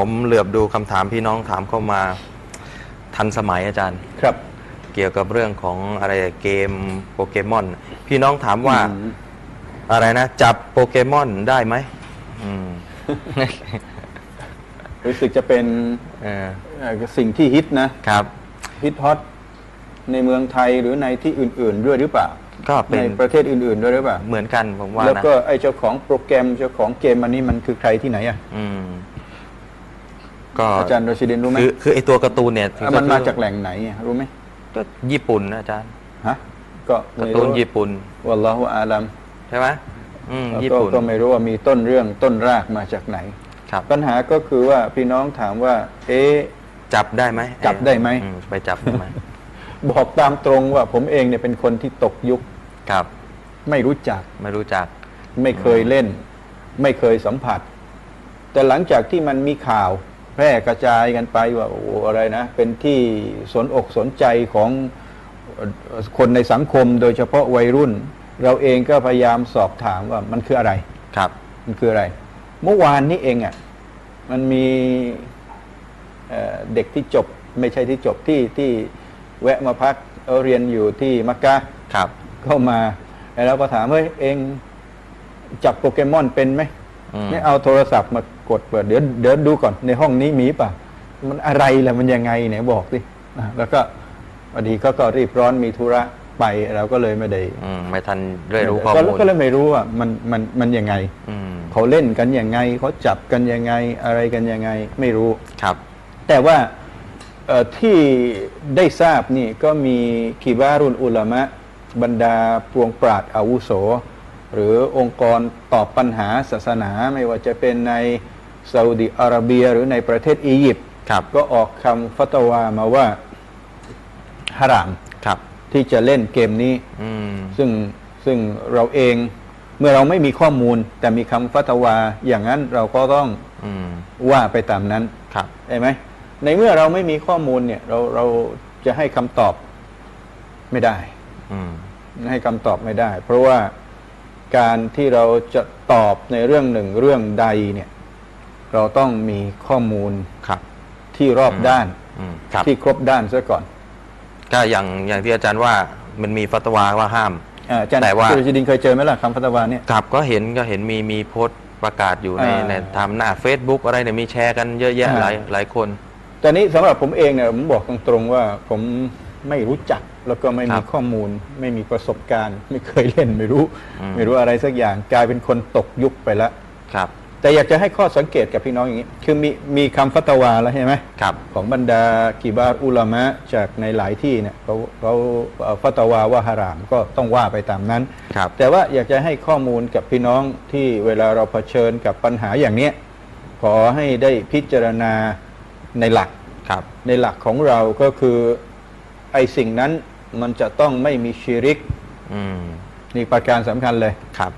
ผมเหลือบดูคำถามพี่น้องถามเข้ามาทันสมัยอาจารย์ ครับ เกี่ยวกับเรื่องของอะไรเกมโปเกมอน พี่น้องถามว่าอืม อะไรนะ จับโปเกมอนได้ไหมอืมรู้สึกจะเป็นเออเอ่อสิ่งที่ฮิตนะครับ ฮิตฮอตในเมืองไทยหรือในที่อื่น ๆ ด้วยหรือเปล่าก็เป็ในนประเทศอื่น ๆ ด้วยหรือเปล่าเหมือนกันผมว่าแล้วนะก็ไอ้เจ้าของโปรแกรมเจ้าของเกมอันนี้มันคือใครที่ไหนอะ อืม ก็อาจารย์โรชิดินรู้ไหมคือคือไอตัวการ์ตูนเนี่ยอะมันมาจากแหล่งไหนอะรู้ไหมก็ญี่ปุ่นนะอาจารย์ฮะก็การ์ไม่ตูนรู้ญี่ปุ่นวัลลอฮุอาลัมใช่ไหมอืมแล้วญี่ก็ปุ่นก็ไม่รู้ว่ามีต้นเรื่องต้นรากมาจากไหนครับปัญหาก็คือว่าพี่น้องถามว่า เอ๊ะจับได้ไหมจับได้ไหมอืไปจับได้ไหมบอกตามตรงว่าผมเองเนี่ยเป็นคนที่ตกยุคครับ ไม่รู้จักไม่รู้จัก ไม่เคยเล่น ไม่เคยสัมผัส แต่หลังจากที่มันมีข่าว แพร่กระจายกันไปว่าโอ้โหอะไรนะ เป็นที่สนอกสนใจของเอ่อคนในสังคมโดยเฉพาะวัยรุ่น เราเองก็พยายามสอบถามว่ามันคืออะไรครับ มันคืออะไร เมื่อวานนี้เองอะ่ะมันมีเอ่อเด็กที่จบไม่ใช่ที่จบที่ที่แวะมาพักเอ่อเรียนอยู่ที่มักกะครับ เข้ามาแล้วเราก็ถามเฮ้ยเองจับโปเกมอนเป็นไหม อืมไม่เอาโทรศัพท์มากดเปิดเดี๋ยวเดี๋ยวดูก่อนในห้องนี้มีป่ะ มันอะไรล่ะมันยังไงไหนบอกสิอะแล้วก็พอดีเขาก็รีบร้อนมีธุระไปเราก็เลยไม่ได้อืมไม่ทันได้รู้ข้อก็มูลก็เลยไม่รู้ว่ามันมันมันยังไงอืมเขาเล่นกันยังไงเขาจับกันยังไงอะไรกันยังไงไม่รู้ครับ แต่ว่าเอ่อที่ได้ทราบนี่ก็มีคีบารุนอุลามะบรรดาปวงปราดอาวุโส หรือองค์กรตอบปัญหาศาสนาไม่ว่าจะเป็นในซาอุดิอาระเบียหรือในประเทศอียิปต์ครับก็ออกคำฟัตวามาว่าฮารามครับที่จะเล่นเกมนี้อืมซึ่งซึ่งเราเองเมื่อเราไม่มีข้อมูล แต่มีคำฟัตวาอย่างนั้นเราก็ต้องอืมว่าไปตามนั้นครับใช่ไหมในเมื่อเราไม่มีข้อมูลเนี่ย เราเราจะให้คำตอบไม่ได้อืมให้คำตอบไม่ได้ เพราะว่า การที่เราจะตอบในเรื่องหนึ่งเรื่องใดเนี่ย เราต้องมีข้อมูลครับ ที่รอบด้านอืมครับที่ครบด้านซะก่อน ก็อย่างอย่างที่อาจารย์ว่ามันมีฟัตวาว่าห้ามอ่าอาจารย์แต่ว่าสุรจดินเคยเจอไหมล่ะคำฟัตวาเนี่ยครับก็เห็นก็เห็นมีมีโพสต์ประกาศอยู่ในอ่าในทำหน้า Facebook อะไรเนี่ยมีแชร์กันเยอะแยะอ่าหลายหลายคนแต่นี้สำหรับผมเองเนี่ยผมบอกตรงๆว่าผมไม่รู้จัก แล้วก็ไม่ครัมีบข้อมูล ไม่มีประสบการณ์ ไม่เคยเล่นไม่รู้อืมไม่รู้อะไรสักอย่างกลายเป็นคนตกยุคไปแล้วครับ แต่อยากจะให้ข้อสังเกตกับพี่น้องอย่างนี้ คือมีมีคำฟัตวาแล้วใช่ไหมครับของบรรดากีบาร์อุลามะจากในหลายที่เนี่ยเขาเขาเอ่อฟัตวาว่าฮารามก็ต้องว่าไปตามนั้นครับแต่ว่าอยากจะให้ข้อมูลกับพี่น้องที่เวลาเราเผชิญกับปัญหาอย่างเนี้ยขอให้ได้พิจารณาในหลักครับในหลักของเราก็คือไอ้สิ่งนั้น มันจะต้องไม่มีชิริกอืมนี่ประการสำคัญเลยครับ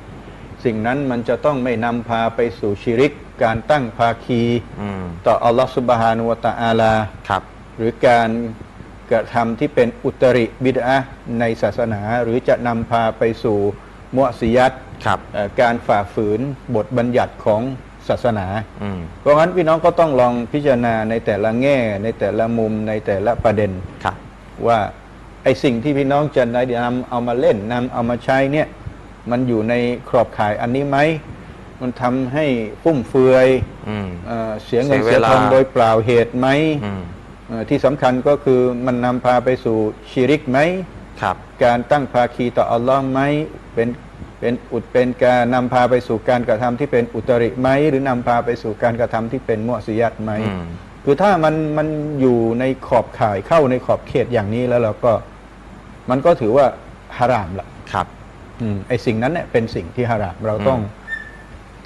สิ่งนั้นมันจะต้องไม่นำพาไปสู่ชิริก การตั้งภาคีอืมต่ออัลลอฮฺสุบฮานุวะตะอาลาครับ หรือการกระทำที่เป็นอุตริบิดอะห์ในศาสนา หรือจะนำพาไปสู่มุอซิยัตครับเอ่อการฝ่าฝืนบทบัญญัติของศาสนาอืมเพราะงั้นพี่น้องก็ต้องลองพิจารณาในแต่ละแง่ในแต่ละมุมในแต่ละประเด็นครับว่า ไอสิ่งที่พี่น้องจะนำเอามาเล่นนำเอามาใช้เนี่ยมันอยู่ในขอบข่ายอันนี้ไหมมันทำให้ฟุ่มเฟือยอืมเอ่อเสียเงินเสีเสียยเวลาทองโดยเปล่าเหตุไหมอืมเอ่อที่สำคัญก็คือมันนำพาไปสู่ชีริกไหมครับการตั้งภาคีต่ออัลลอฮ์ไหมเป็นเป็นอุดเป็นการนำพาไปสู่การกระทำที่เป็นอุตริไหมหรือนำพาไปสู่การกระทำที่เป็นมุอซิยัตไหมอืมคือถ้ามันมันอยู่ในขอบข่ายเข้าในขอบเขตอย่างนี้แล้วเราก็ มันก็ถือว่าฮารามละครับอืมไอสิ่งนั้นเนี่ยเป็นสิ่งที่ฮารามเราต้องอืม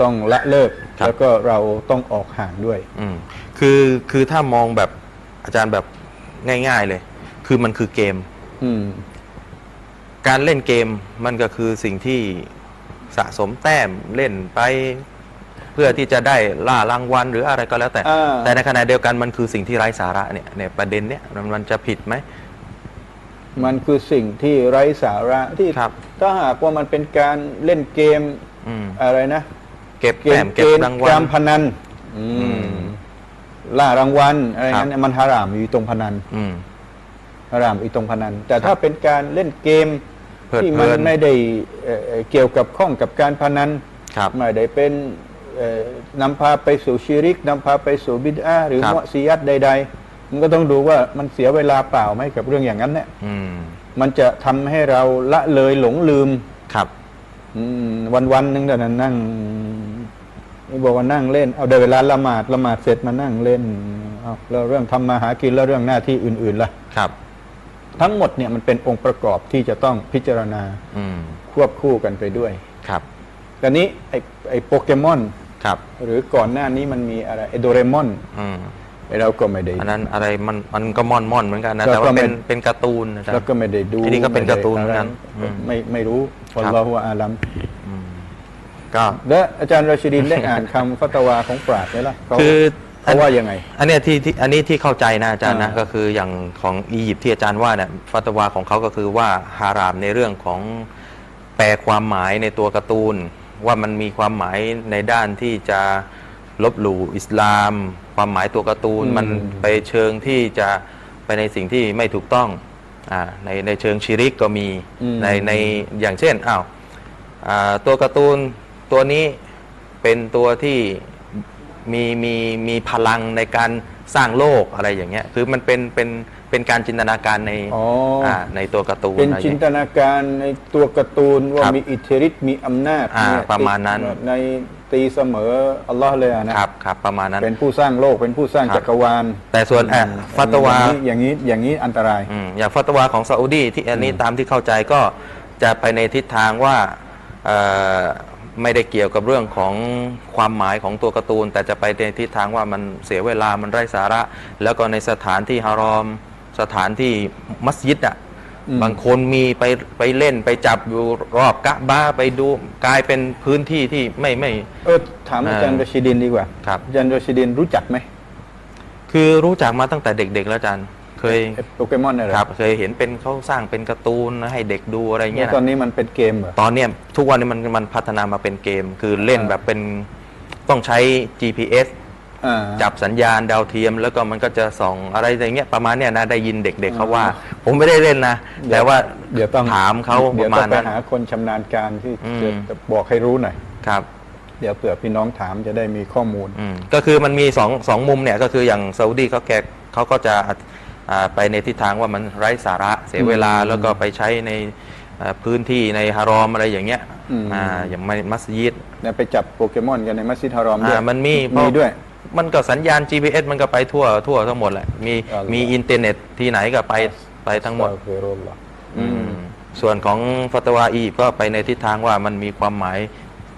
ต้องละเลิกครับแล้วก็เราต้องออกห่างด้วย อืมคือคือถ้ามองแบบอาจารย์แบบง่าย ๆเลย คือมันคือเกม อืมการเล่นเกมมันก็คือสิ่งที่สะสมแต้มเล่นไป เพื่อที่จะได้ล่ารางวัลหรืออะไรก็แล้วแต่อ่าแต่ในขณะเดียวกันมันคือสิ่งที่ไร้สาระเนี่ยในประเด็นเนี้ยมันมันจะผิดไหม มันคือสิ่งที่ไร้สาระที่ครับ ถ้าหากว่ามันเป็นการเล่นเกมอืมอะไรนะเก็บเกแต้มมเกเก็บมรางวัล การพนันอือืมมล่ารางวัลอะไรครับ นั้นเนี่ยมันฮารามอยู่ตรงพนันอืม ฮารามอยู่ตรงพนัน แต่ถ้าเป็นการเล่นเกมเพลิดที่เพมัลินนไม่ได้เอ่อเอ่อเกี่ยวกับข้องกับการพนัน ครับ ไม่ได้เป็นเอ่อนำพาไปสู่ชีริกนำพาไปสู่บิดอาหรือครับ มุซียัดใดๆ มันก็ต้องดูว่ามันเสียเวลาเปล่าไหมกับเรื่องอย่างนั้นเนี่ยอืมมันจะทำให้เราละเลยหลงลืม ครับ วันวันๆหนึงแต่นั้นนั่งนี่บอกว่านั่งเล่น เอาเดี๋ยวเวลาละหมาดละหมาดเสร็จมานั่งเล่นเอาแล้วเรื่องทำมาหากินแล้วเรื่องหน้าที่อื่นๆล่ะ ครับ ทั้งหมดเนี่ยมันเป็นองค์ประกอบที่จะต้องพิจารณาอืม ควบคู่กันไปด้วยครับแต่นี้ไอ้ไอ้โปเกมอน ครับ หรือก่อนหน้านี้มันมีอะไรไอ้โดเรมอน อืมไอ้ เราก็ไม่ได้ อันนั้นอะไรมันมันก็ม่อนม่อนเหมือนกันนะแล้วแต่ว่าก็ไม่เป็นเป็นการ์ตูนนะจ๊ะแล้วก็ไม่ได้ดูทีนี้ก็เป็นการ์ตูนเหมือนกันไม่ได้อืมไม่ไม่รู้ครับอัลลอฮฺวะอาลัมอืมก็และอาจารย์ราชิดินได้อ่านคำฟัตวาของปราชญ์ไหมล่ะเขาคือเขาว่ายังไง อันเนี้ยที่ที่อันนี้ที่เข้าใจนะอาจารย์นะอ่าก็คืออย่างของอียิปต์ที่อาจารย์ว่าเนี่ยฟัตวาของเขาก็คือว่าฮารามในเรื่องของแปลความหมายในตัวการ์ตูน ว่ามันมีความหมายในด้านที่จะ ลบหลู่อิสลาม ความหมายตัวการ์ตูนอืมมันไปเชิงที่จะไปในสิ่งที่ไม่ถูกต้องอ่าในในเชิงชิริกก็มีอืมในในอย่างเช่นอ้าวอ่าตัวการ์ตูนตัวนี้เป็นตัวที่มีมีมีพลังในการสร้างโลกอะไรอย่างเงี้ยคือมันเป็นเป็นเป็นการจินตนาการในอ๋ออ่าในตัวการ์ตูนเป็นอะไรอจิย่านงตเงี้ยนาการในตัวการ์ตูนว่าครับมีอิทธิฤทธิ์มีอำนาจอ่าเนี่ยประมาณนั้นใน ตีเสมออัลลอฮ์เลยอะนะครับครับประมาณนั้น เป็นผู้สร้างโลกเป็นผู้สร้างครับจักรวาลแต่ส่วนอะฟัตวาอย่างนี้อย่างนี้อันตรายอืมอย่างฟัตวาของซาอุดีที่อันนี้ตามที่เข้าใจก็จะไปในทิศทางว่าเอ่อไม่ได้เกี่ยวกับเรื่องของความหมายของตัวการ์ตูน แต่จะไปในทิศทางว่ามันเสียเวลามันไร้สาระ แล้วก็ในสถานที่ฮารอม สถานที่มัสยิดอะ อืม บางคนมีไปไปเล่นไปจับอยู่รอบกะบ้าไปดูกลายเป็นพื้นที่ที่ไม่ไม่ เออถามอาจารย์อ่ารชิดินดีกว่าครับ อาจารย์รชิดินรู้จักไหมคือรู้จักมาตั้งแต่เด็ก ๆ แล้วอาจารย์เคยไอ้โปเกมอนอะไรครับ เคยเห็นเป็นเขาสร้างเป็นการ์ตูนให้เด็กดูอะไรแล้เงี้วยตอนนะนี้มันเป็นเกมเหรอ ตอนเนี้ยทุกวันนี้มันมันพัฒนามาเป็นเกม คือเล่นอ่า แบบเป็นต้องใช้ GPS อ่า จับสัญญาณดาวเทียม แล้วก็มันก็จะส่องอะไรอย่างเงี้ยประมาณเนี้ยนะได้ยินเด็ก ๆเขาว่าอ่าผมไม่ได้เล่นนะเดี๋ยวแต่ว่าเดี๋ยวต้องถามเขาปเดี๋ยวระมาต้อณงไปนั้นหาคนชำนาญการที่อืมจะจะบอกให้รู้หน่อยครับ เดี๋ยวเผื่อพี่น้องถามจะได้มีข้อมูลอืมก็คือมันมีสองสองมุมเนี่ยก็คืออย่างซาอุดีเขาแกเขาก็จะอ่าไปในทิศทางว่ามันไร้สาระเสียเวลาอืมแล้วก็ไปใช้ในอ่าพื้นที่ในฮารอมอะไรอย่างเงี้ยอืมอ่าอย่างไม่มัสยิดเนี่ยไปจับโปเกมอนกันในมัสยิดฮารอมด้วยอ่ามันมีเพราะมีด้วย มันก็สัญญาณ GPS มันก็ไปทั่วทั่วทั้งหมดแหละมีอัลลอฮ์มีอินเทอร์เน็ตที่ไหนก็ไปไปทั้งหมดอัสตัฆฟิรุลลอฮ์อืมส่วนของฟัตวาอียิปต์ก็ไปในทิศทางว่ามันมีความหมาย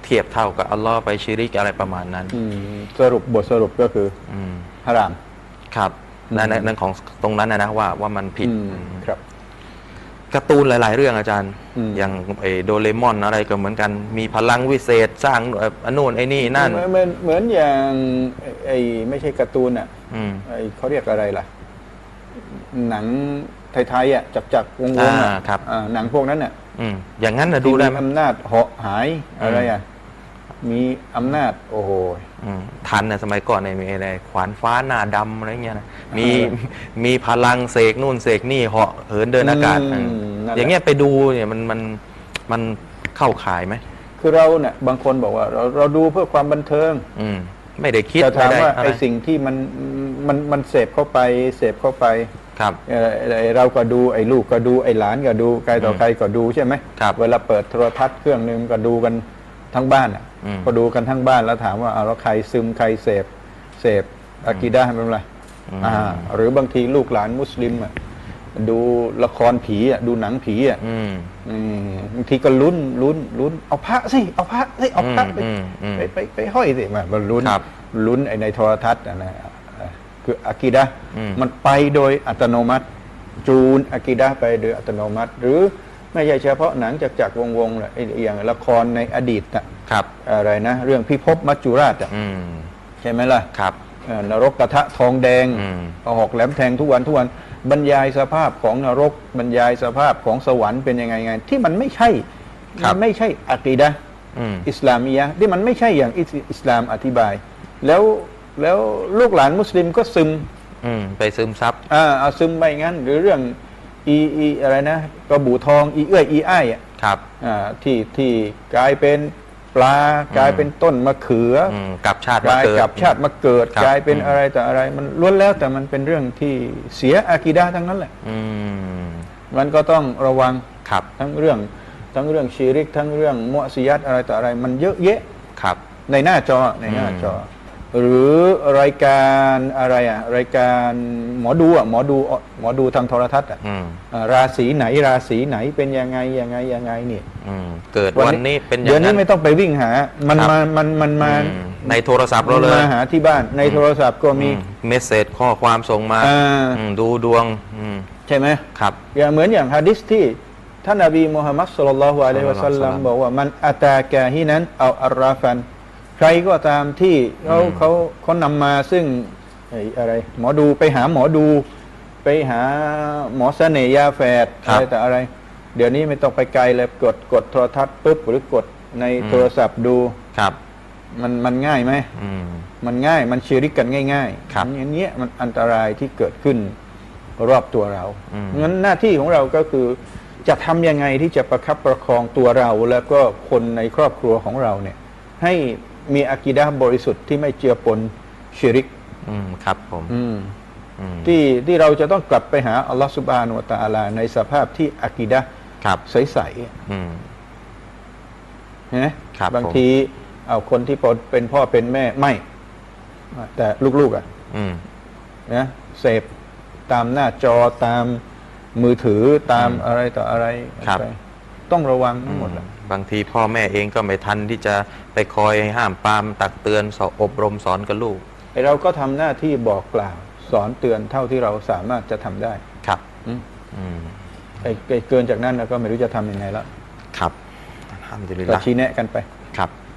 เทียบเท่ากับอัลลอฮ์ไปชิริกอะไรประมาณนั้นอืมสรุปบทสรุปก็คืออืมฮาราม ครับนั่นนั่นนั่นของตรงนั้นนะนะว่าว่ามันผิดอืมครับ การ์ตูนหลาย ๆ เรื่องอาจารย์ อืม อย่างไอ้โดเรมอนอะไรก็เหมือนกัน มีพลังวิเศษสร้างเอ่ออันนู่นไอ้นี่นั่น เหมือนเหมือนเหมือนอย่างไอ้ไอ้ไม่ใช่การ์ตูนอะอืม ไอ้เขาเรียกอะไรล่ะ หนังไทยๆอะจักจักวงวงๆอะอ่าครับอ่าหนังพวกนั้นอะอืมอย่างนั้นนะดูที่ได้มีไหม อำนาจเหาะหายอะไรอะ มีอำนาจ โอ้โหอืมทันนะสมัยก่อนเนี่ยมีอะไรขวานฟ้าหน้าดำอะไรเงี้ยนะมีเออมีพลังเสกนู่นเสกนี่เหาะเหินเดินอากาศอืมอืมนั่นแหละอย่างเงี้ยไปดูเนี่ยมันมันมันเข้าขายไหมคือเราเนี่ยบางคนบอกว่าเราเราดูเพื่อความบันเทิง อืมไม่ได้คิดแต่ถามไม่ได้ว่าอะไรไอ้สิ่งที่มันมันมันเสพเข้าไปเสพเข้าไปครับเอ่อไอ้เราก็ดูไอ้ลูกก็ดูไอ้หลานก็ดูใครต่ออืมใครก็ดูใช่ไหมครับเวลาเปิดโทรทัศน์เครื่องหนึ่งก็ดูกัน ทั้งบ้านอะอืมก็ดูกันทั้งบ้านแล้วถามว่าเอาแล้วใครซึมใครเสพเสพอากีดะห์เป็นไรอืมอ่า หรือบางทีลูกหลานมุสลิมอะดูละครผีอะดูหนังผีอะอืมอืมบางทีก็ลุ้นลุ้นลุ้นเอาพระสิเอาพระสิเอาพระไปอืมอืมไปไปไปห้อยสิมามันลุ้นครับลุ้นไอ้ในโทรทัศน์อะนะอ่าคืออากีดะห์อืมมันไปโดยอัตโนมัติ จูนอากีดะห์ไปโดยอัตโนมัติ หรือ ไม่ใช่เฉพาะหนังจากจากวงวงๆเลยไอ้อย่างละครในอดีตอะครับอะไรนะ เรื่องพิภพมัจจุราชอะอืมใช่ไหมล่ะครับเอ่อนรกกระทะทองแดงอืมเอาหอกแหลมแทงทุกวันทุกวันบรรยายสภาพของนรกบรรยายสภาพของสวรรค์เป็นยังไงไง ที่มันไม่ใช่ครับมันไม่ใช่อากีดะห์อืมอิสลามียะห์ที่มันไม่ใช่อย่างอิสอิสลามอธิบาย แล้วแล้วลูกหลานมุสลิมก็ซึมอืมไปซึมซับอ่าเอาซึมไปงั้น หรือเรื่อง อีอีอะไรนะกระบูทองอีเอื้อยอีอ้ายอะครับอ่าที่ที่กลายเป็นปลากลายเป็นต้นมะเขือออืมกลับชาติกมาลายเกิด กับชาติมาเกิด ครับกลายเป็นอืม อะไรแต่อะไร มันล้วนแล้วแต่มันเป็นเรื่องที่เสียอากีดาทั้งนั้นแหละ อืมมันก็ต้องระวังครับทั้งเรื่องทั้งเรื่องชีริกทั้งเรื่องมุอซิยัตอะไรต่ออะไร มันเยอะแยะ ครับ ในหน้าจอในหน้าจอ หรือรายการอะไรอะรายการหมอดูอะหมอดูหมอดูทางโทรทัศน์อะอืมอ่าราศีไหนราศีไหนเป็นยังไงยังไงยังไงนี่อืมเกิดวันนี้เป็นอย่าเดี๋ยวงนี้นั้นไม่ต้องไปวิ่งหา มันครับมามันมันมาอืมในโทรศัพท์เราเลยมาหาที่บ้านในโทรศัพท์ก็มีเมสเซจข้อความส่งมาอ่าอืมดูดวงอืมใช่ไหมครับ อย่างเหมือนอย่างฮะดิษที่ท่านนบีมุฮัมมัดสุลลัลลอฮุอะลัยฮิวะสัลลัมศ็อลลัลลอฮุอะลัยฮิวะซัลลัมบอกว่ามันอัตากาฮินั้นเอาอัรราฟัน ใครก็ตามที่เขาอืมเขาเขานำมาซึ่งไอ้อะไร หมอดูไปหาหมอดู ไปหาหมอเสน่ห์ยาแฝดอะไรแต่อะไร เดี๋ยวนี้ไม่ต้องไปไกลเลยกดกดโทรทัศน์ปุ๊บหรือกดในโทรศัพท์ดูครับมันมันง่ายไหมอืมมันง่ายมันชีริกกันง่ายครับอย่างเงี้ยมันอันตรายที่เกิดขึ้นรอบตัวเราอืมงั้นหน้าที่ของเราก็คือ จะทำยังไงที่จะประคับประคองตัวเรา แล้วก็คนในครอบครัวของเราเนี่ย ให้ มีอากิดะห์บริสุทธิ์ที่ไม่เจือปนชีริก อืมครับผมอืมอืมที่ที่เราจะต้องกลับไปหาอัลลอฮฺสุบฮานุวะตะอาลา ในสภาพที่อากิดะห์ครับ ใสอืม ๆนะ ครับบางผม ทีเอาคนที่เป็นพ่อเป็นแม่ไม่แต่ลูกๆอะ อืม นะเสพตามหน้าจอตามมือถือตามอะไรต่ออะไรครับ ไปต้องระวังทั้งหมดอะ บางทีพ่อแม่เองก็ไม่ทันที่จะไปคอยห้ามปรามตักเตือนสอนอบรมสอนกับลูกไอเราก็ทำหน้าที่บอกกล่าวสอนเตือนเท่าที่เราสามารถจะทำได้ครับอืมอืมไอ้ไอ้เกินจากนั้นเราก็ไม่รู้จะทำยังไงแล้วครับอัลฮัมดุลิลก็ละชี้แนะกันไปครับ